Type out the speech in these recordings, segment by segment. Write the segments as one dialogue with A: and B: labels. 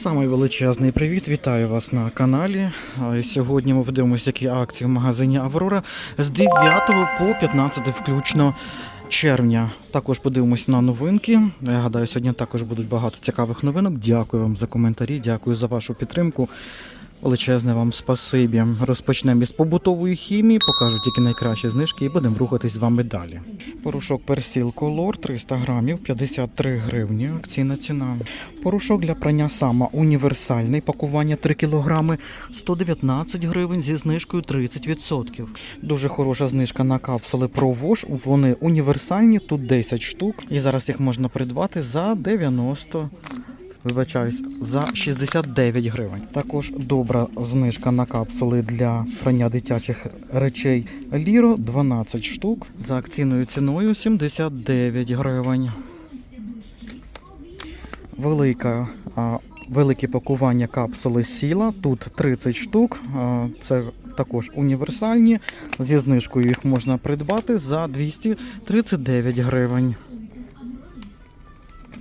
A: Самий величезний привіт, вітаю вас на каналі. Сьогодні ми подивимося, які акції в магазині Аврора з 9 по 15 включно червня. Також подивимось на новинки. Я гадаю, сьогодні також будуть багато цікавих новинок. Дякую вам за коментарі, дякую за вашу підтримку. Величезне вам спасибі. Розпочнемо із побутової хімії, покажу тільки найкращі знижки і будемо рухатись з вами далі. Порошок Персіл Колор 300 грамів, 53 гривні. Акційна ціна. Порошок для прання сама універсальний, пакування 3 кг, 119 гривень зі знижкою 30%. Дуже хороша знижка на капсули ProWash. Вони універсальні, тут 10 штук. І зараз їх можна придбати за 90 Вибачаюсь, за 69 гривень. Також добра знижка на капсули для прання дитячих речей Ліро 12 штук за акційною ціною 79 гривень. Велика, а, велике пакування капсули сіла. Тут 30 штук. Це також універсальні. Зі знижкою їх можна придбати за 239 гривень.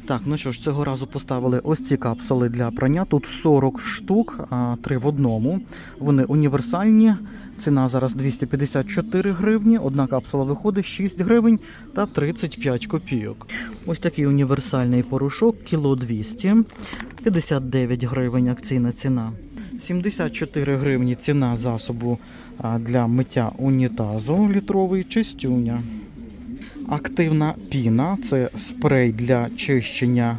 A: Так, ну що ж, цього разу поставили ось ці капсули для прання. Тут 40 штук, три в одному. Вони універсальні. Ціна зараз 254 гривні. Одна капсула виходить 6 гривень та 35 копійок. Ось такий універсальний порошок, кіло 200, 59 гривень акційна ціна. 74 гривні ціна засобу для миття унітазу літровий чистюня. Активна піна це спрей для чищення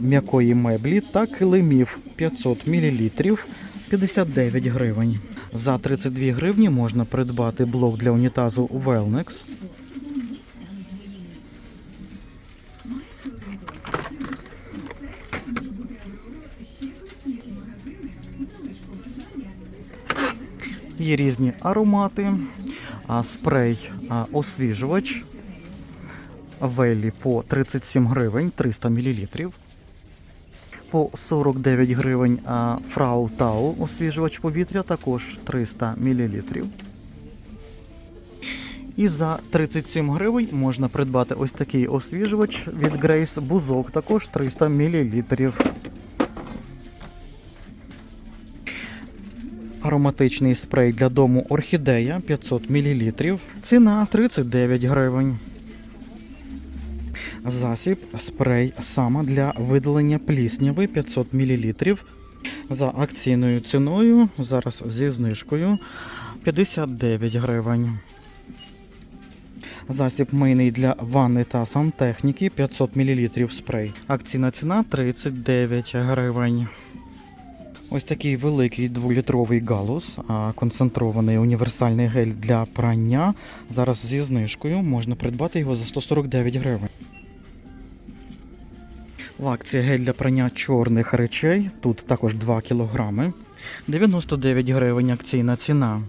A: м'якої меблі та килимів 500 мл 59 гривень. За 32 гривні можна придбати блок для унітазу Wellnex. Є різні аромати, спрей освіжувач Велі по 37 гривень 300 мл. По 49 гривень Фрау Тау освіжувач повітря також 300 мл. І за 37 гривень можна придбати ось такий освіжувач від Grace Бузок, також 300 мл. Ароматичний спрей для дому Орхідея 500 мл. Ціна 39 гривень. Засіб спрей сама для видалення плісняви 500 мл. За акційною ціною, зараз зі знижкою 59 гривень. Засіб мийний для ванни та сантехніки 500 мл спрей. Акційна ціна 39 гривень. Ось такий великий дволітровий галус, а, концентрований універсальний гель для прання. Зараз зі знижкою можна придбати його за 149 гривень. В акції гель для прання чорних речей. Тут також 2 кг. 99 гривень акційна ціна.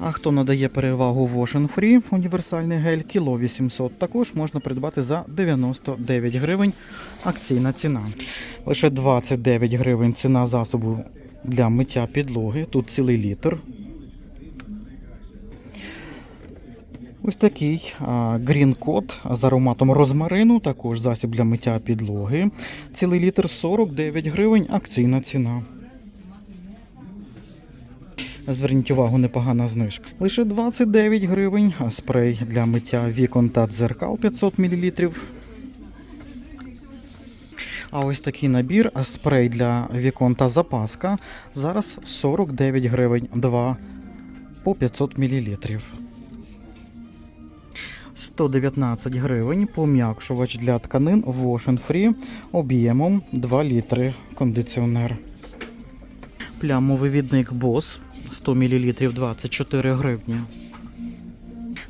A: А хто надає перевагу Wash Free, універсальний гель, кіло 800, також можна придбати за 99 гривень акційна ціна. Лише 29 гривень ціна засобу для миття підлоги. Тут цілий літр. Ось такий Code з ароматом розмарину, також засіб для миття підлоги. Цілий літр 49 гривень, акційна ціна. Зверніть увагу, непогана знижка. Лише 29 гривень, спрей для миття вікон та дзеркал 500 мл. А ось такий набір, спрей для вікон та запаска. Зараз 49 гривень, 2 по 500 мл. 119 гривень пом'якшувач для тканин Wash Free об'ємом 2 літри кондиціонер. Плямовий відник Boss 100 мл 24 гривні.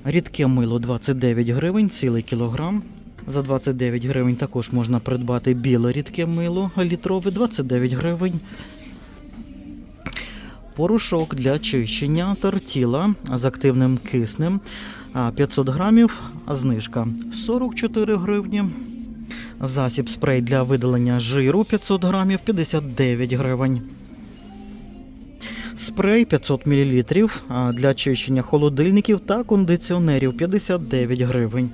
A: Рідке мило 29 гривень, цілий кілограм. За 29 гривень також можна придбати біле рідке мило літрове 29 гривень. Порошок для чищення тортіла з активним киснем 500 грамів, знижка 44 гривні. Засіб спрей для видалення жиру 500 грамів 59 гривень. Спрей 500 мл для чищення холодильників та кондиціонерів 59 гривень.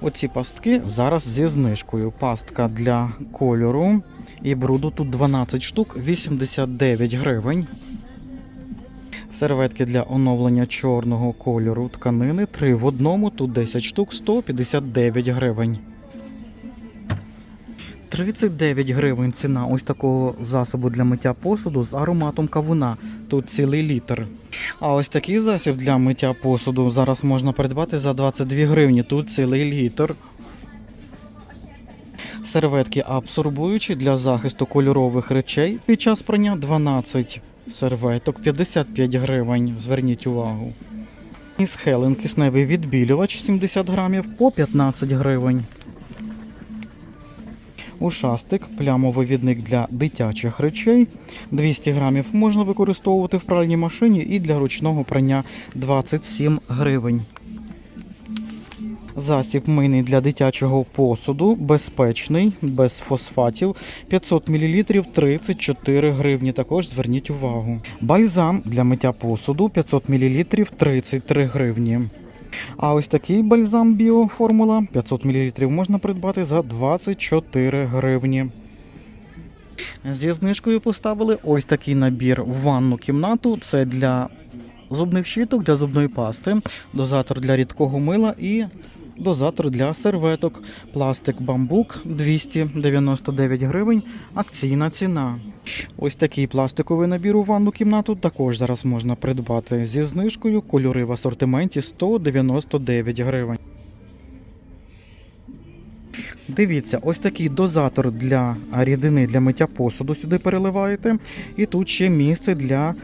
A: Оці пастки зараз зі знижкою. Пастка для кольору і бруду тут 12 штук, 89 гривень. Серветки для оновлення чорного кольору тканини 3 в одному, тут 10 штук, 159 гривень. 39 гривень ціна ось такого засобу для миття посуду з ароматом кавуна. Тут цілий літр. А ось такий засіб для миття посуду зараз можна придбати за 22 гривні. Тут цілий літр. Серветки абсорбуючі для захисту кольорових речей під час прання 12 серветок 55 гривень. Зверніть увагу. Із Хелен кисневий відбілювач 70 грамів по 15 гривень. Ушастик, плямовивідник для дитячих речей 200 грамів можна використовувати в пральній машині і для ручного прання 27 гривень. Засіб мийний для дитячого посуду, безпечний, без фосфатів, 500 мл 34 гривні. Також зверніть увагу. Бальзам для миття посуду 500 мл 33 гривні. А ось такий бальзам біоформула 500 мл можна придбати за 24 гривні. Зі знижкою поставили ось такий набір в ванну кімнату. Це для зубних щіток, для зубної пасти, дозатор для рідкого мила і дозатор для серветок. Пластик бамбук 299 гривень. Акційна ціна. Ось такий пластиковий набір у ванну кімнату також зараз можна придбати зі знижкою. Кольори в асортименті 199 гривень. Дивіться, ось такий дозатор для рідини для миття посуду сюди переливаєте. І тут ще місце для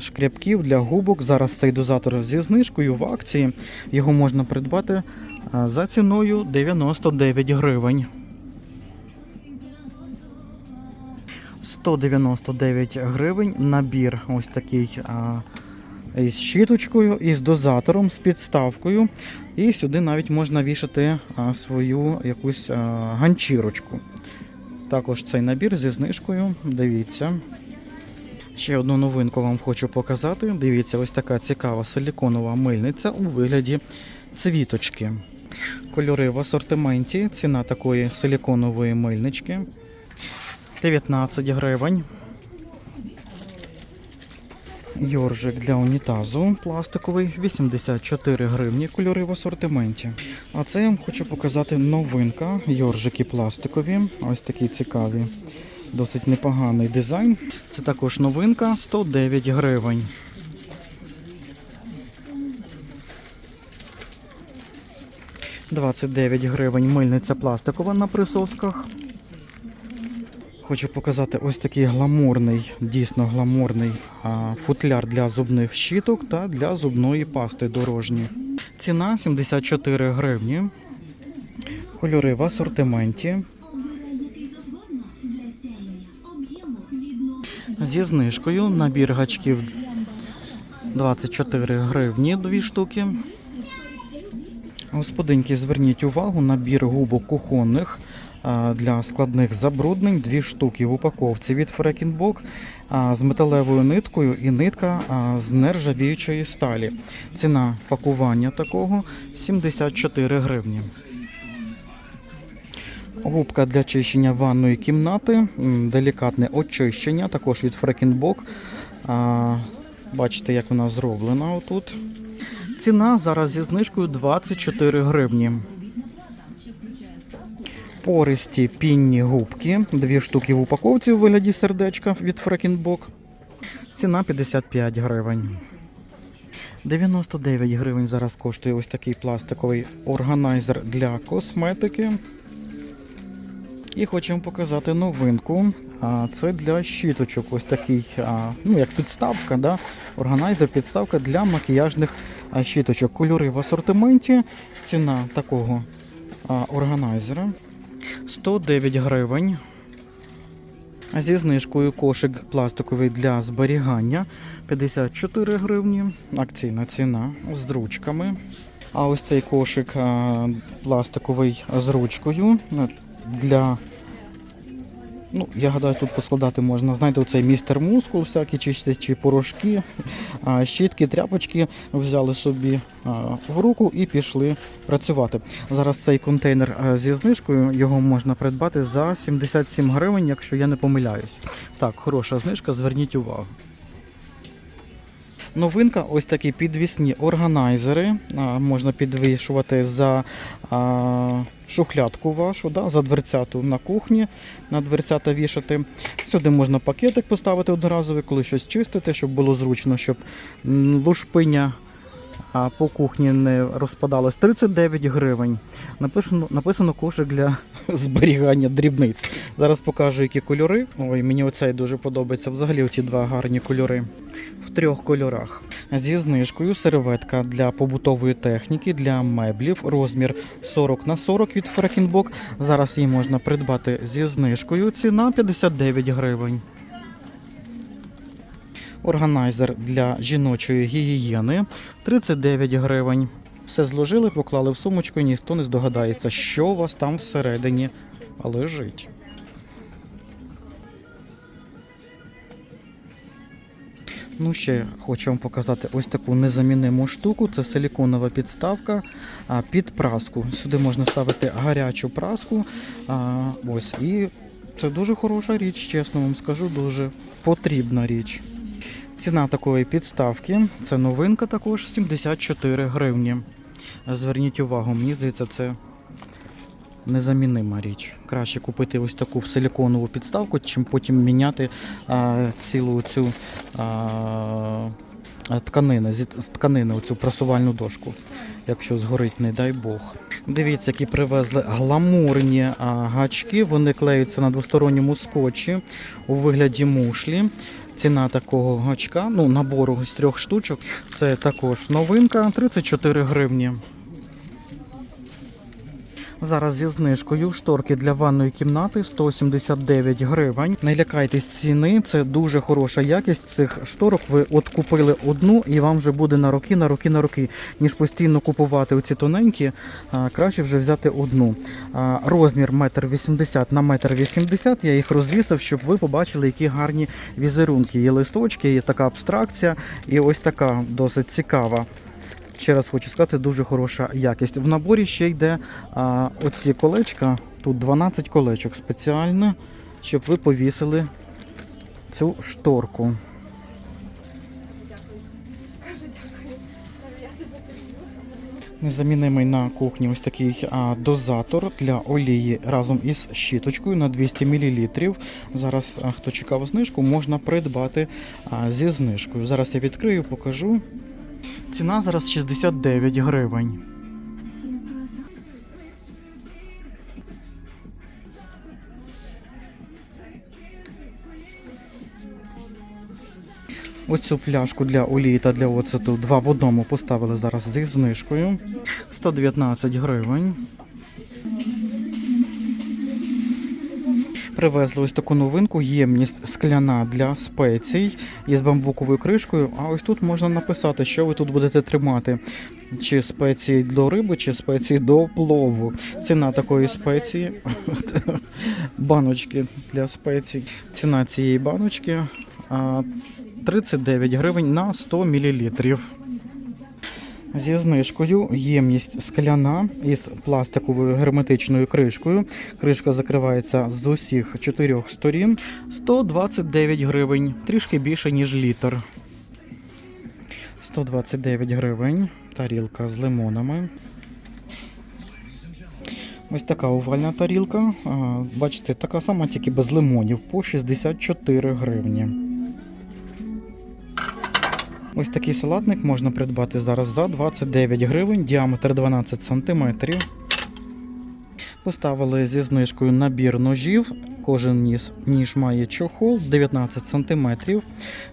A: шкрябків, для губок. Зараз цей дозатор зі знижкою в акції. Його можна придбати за ціною 99 гривень. 199 гривень набір ось такий а, із щіточкою, із дозатором, з підставкою. І сюди навіть можна вішати а, свою якусь а, ганчірочку. Також цей набір зі знижкою. Дивіться. Ще одну новинку вам хочу показати. Дивіться, ось така цікава силіконова мильниця у вигляді цвіточки. Кольори в асортименті. Ціна такої силіконової мильнички 19 гривень. Йоржик для унітазу пластиковий 84 гривні, кольори в асортименті. А це я вам хочу показати новинка. Йоржики пластикові. Ось такі цікаві. Досить непоганий дизайн. Це також новинка 109 гривень. «29 гривень мильниця пластикова на присосках. Хочу показати ось такий гламурний, дійсно гламурний а, футляр для зубних щіток та для зубної пасти дорожні. Ціна 74 гривні. Кольори в асортименті. Зі знижкою набір гачків 24 гривні, дві штуки. Господинки, зверніть увагу, набір губок кухонних для складних забруднень, дві штуки в упаковці від Фрекінбок з металевою ниткою і нитка з нержавіючої сталі. Ціна пакування такого 74 гривні. Губка для чищення ванної кімнати, делікатне очищення, також від Фрекінбок. Бачите, як вона зроблена отут. Ціна зараз зі знижкою 24 гривні. Пористі пінні губки. Дві штуки в упаковці у вигляді сердечка від Фрекінбок. Ціна 55 гривень. 99 гривень зараз коштує ось такий пластиковий органайзер для косметики. І вам показати новинку. Це для щіточок. Ось такий, ну як підставка, да? органайзер, підставка для макіяжних щіточок. Кольори в асортименті. Ціна такого органайзера 109 гривень. Зі знижкою кошик пластиковий для зберігання 54 гривні. Акційна ціна з ручками. А ось цей кошик пластиковий з ручкою для Ну, я гадаю, тут поскладати можна. Знаєте, оцей містер мускул, всякі чистячі порошки, а, щітки, тряпочки взяли собі в руку і пішли працювати. Зараз цей контейнер зі знижкою його можна придбати за 77 гривень, якщо я не помиляюсь. Так, хороша знижка, зверніть увагу. Новинка, ось такі підвісні органайзери. Можна підвішувати за шухлядку вашу, за дверцяту на кухні, на дверцята вішати. Сюди можна пакетик поставити одноразовий, коли щось чистити, щоб було зручно, щоб лушпиня по кухні не розпадалась. 39 гривень. Написано, написано кошик для зберігання дрібниць. Зараз покажу, які кольори. Ой, мені оцей дуже подобається. Взагалі оці два гарні кольори. В трьох кольорах. Зі знижкою серветка для побутової техніки, для меблів, розмір 40 на 40 від Фрекінбок. Зараз її можна придбати зі знижкою. Ціна 59 гривень. Органайзер для жіночої гігієни 39 гривень. Все зложили, поклали в сумочку, і ніхто не здогадається, що у вас там всередині лежить. Ну, ще хочу вам показати ось таку незамінниму штуку. Це силіконова підставка під праску. Сюди можна ставити гарячу праску. Ось, і це дуже хороша річ, чесно вам скажу, дуже потрібна річ. Ціна такої підставки, це новинка також 74 гривні. Зверніть увагу, мені здається, це незамінима річ. Краще купити ось таку силіконову підставку, чим потім міняти а, цілу цю тканину, з тканини, оцю прасувальну дошку, якщо згорить, не дай Бог. Дивіться, які привезли гламурні а, гачки. Вони клеються на двосторонньому скотчі у вигляді мушлі. Ціна такого гачка, ну набору з трьох штучок, це також новинка 34 гривні. Зараз зі знижкою шторки для ванної кімнати 179 гривень. Не лякайтесь ціни, це дуже хороша якість цих шторок. Ви от купили одну і вам вже буде на роки, на роки, на роки. Ніж постійно купувати оці тоненькі, краще вже взяти одну. Розмір 1,80 на 1,80 Я їх розвісив, щоб ви побачили, які гарні візерунки. Є листочки, є така абстракція, і ось така досить цікава. Ще раз хочу сказати, дуже хороша якість. В наборі ще йде а, оці колечка. Тут 12 колечок спеціально, щоб ви повісили цю шторку. Незамінимий на кухні ось такий а, дозатор для олії разом із щіточкою на 200 мл. Зараз, а, хто чекав знижку, можна придбати а, зі знижкою. Зараз я відкрию, покажу. Ціна зараз 69 гривень. Ось цю пляшку для олії та для оцету два в одному поставили зараз зі знижкою. 119 гривень. Привезли ось таку новинку, ємність скляна для спецій із бамбуковою кришкою. А ось тут можна написати, що ви тут будете тримати. Чи спеції до риби, чи спеції до плову. Ціна такої спеції, баночки для спецій. Ціна цієї баночки а, 39 гривень на 100 мл. Зі знижкою ємність скляна із пластиковою герметичною кришкою. Кришка закривається з усіх чотирьох сторін. 129 гривень, трішки більше, ніж літр. 129 гривень. Тарілка з лимонами. Ось така овальна тарілка. Бачите, така сама, тільки без лимонів по 64 гривні. Ось такий салатник можна придбати зараз за 29 гривень, діаметр 12 см. Поставили зі знижкою набір ножів. Кожен ніж, ніж має чохол 19 см.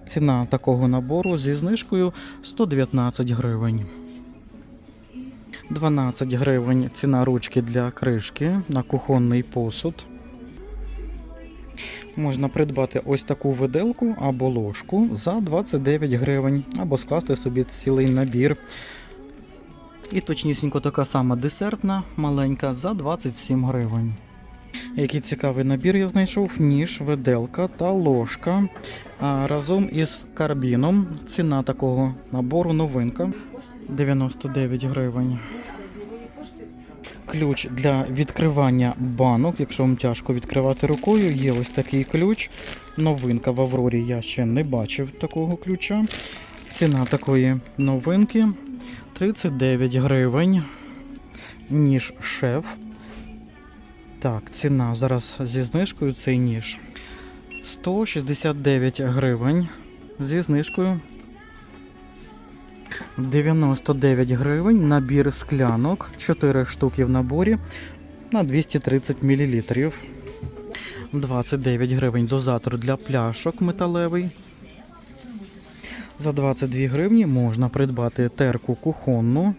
A: Ціна такого набору зі знижкою 119 гривень. 12 гривень ціна ручки для кришки на кухонний посуд. Можна придбати ось таку виделку або ложку за 29 гривень, або скласти собі цілий набір. І точнісінько така сама десертна маленька за 27 гривень. Який цікавий набір я знайшов: ніж, виделка та ложка. А разом із карбіном. Ціна такого набору новинка 99 гривень. Ключ для відкривання банок, якщо вам тяжко відкривати рукою, є ось такий ключ. Новинка в Аврорі я ще не бачив такого ключа. Ціна такої новинки 39 гривень. Ніж шеф. Так, ціна зараз зі знижкою цей ніж. 169 гривень зі знижкою. 99 гривень набір склянок, 4 штуки в наборі на 230 мл. 29 гривень дозатор для пляшок металевий. За 22 гривні можна придбати терку кухонну.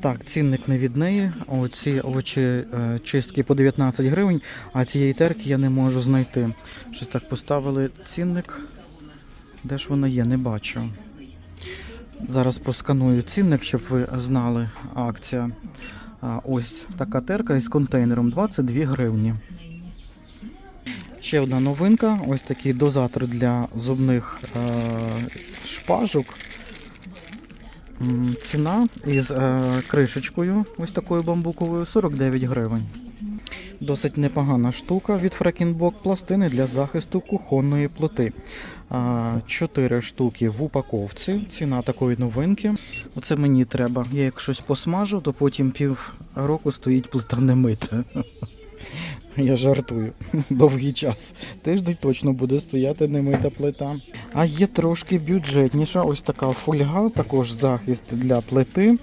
A: Так, цінник не від неї. Оці овочі е, чистки по 19 гривень, а цієї терки я не можу знайти. Щось так поставили цінник. Де ж воно є, не бачу. Зараз просканую цінник, щоб ви знали акція. Ось така терка із контейнером 22 гривні. Ще одна новинка. Ось такий дозатор для зубних шпажок. Ціна із кришечкою, ось такою бамбуковою, 49 гривень. Досить непогана штука від Фрекінбок пластини для захисту кухонної плити. Чотири штуки в упаковці. Ціна такої новинки. Оце мені треба. Я як щось посмажу, то потім пів року стоїть плита не мита. Я жартую. Довгий час. Тиждень точно буде стояти немита плита. А є трошки бюджетніша. Ось така фольга, також захист для плити.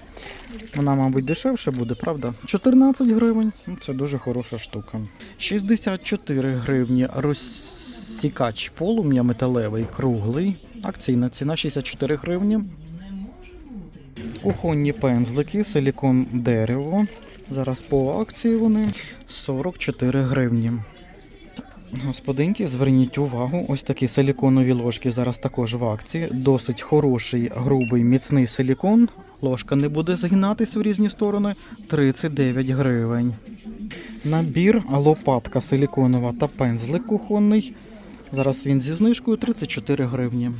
A: Вона, мабуть, дешевше буде, правда? 14 гривень. Ну, Це дуже хороша штука. 64 гривні розсікач полум'я металевий, круглий. Акційна ціна 64 гривні. Кухонні пензлики, силікон дерево. Зараз по акції вони 44 гривні. Господинки, зверніть увагу, ось такі силіконові ложки зараз також в акції. Досить хороший, грубий, міцний силікон. Ложка не буде згинатись в різні сторони. 39 гривень. Набір лопатка силіконова та пензлик кухонний. Зараз він зі знижкою 34 гривні.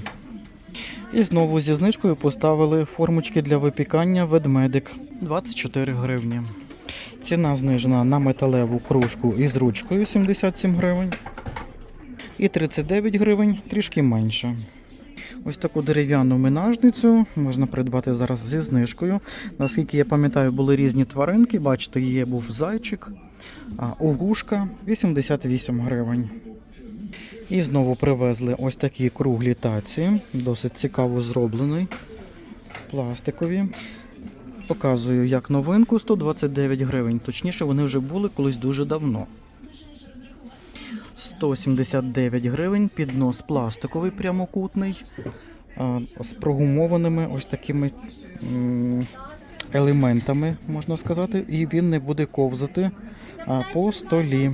A: І знову зі знижкою поставили формочки для випікання ведмедик 24 гривні. Ціна знижена на металеву кружку із ручкою 77 гривень. І 39 гривень трішки менше. Ось таку дерев'яну минажницю можна придбати зараз зі знижкою. Наскільки я пам'ятаю, були різні тваринки. Бачите, є був зайчик, а угушка 88 гривень. І знову привезли ось такі круглі таці, досить цікаво зроблений. Пластикові. Показую як новинку 129 гривень. Точніше, вони вже були колись дуже давно. 179 гривень, піднос пластиковий прямокутний, з прогумованими ось такими елементами, можна сказати, і він не буде ковзати по столі.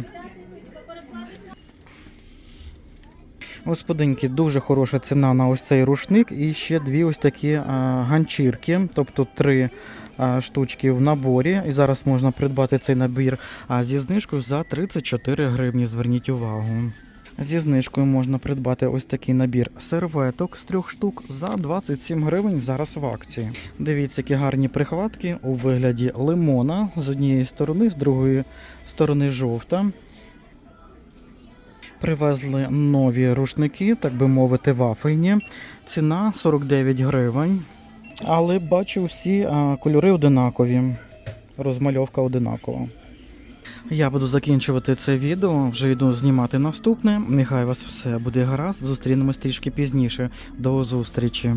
A: Господинки, дуже хороша ціна на ось цей рушник і ще дві ось такі а, ганчірки, тобто три а, штучки в наборі. І зараз можна придбати цей набір а, зі знижкою за 34 гривні. Зверніть увагу. Зі знижкою можна придбати ось такий набір серветок з трьох штук за 27 гривень зараз в акції. Дивіться, які гарні прихватки у вигляді лимона з однієї сторони, з другої сторони жовта. Привезли нові рушники, так би мовити, вафельні. Ціна 49 гривень. Але бачу, всі кольори одинакові. Розмальовка одинакова. Я буду закінчувати це відео, вже йду знімати наступне. Нехай вас все буде гаразд. Зустрінемось трішки пізніше. До зустрічі.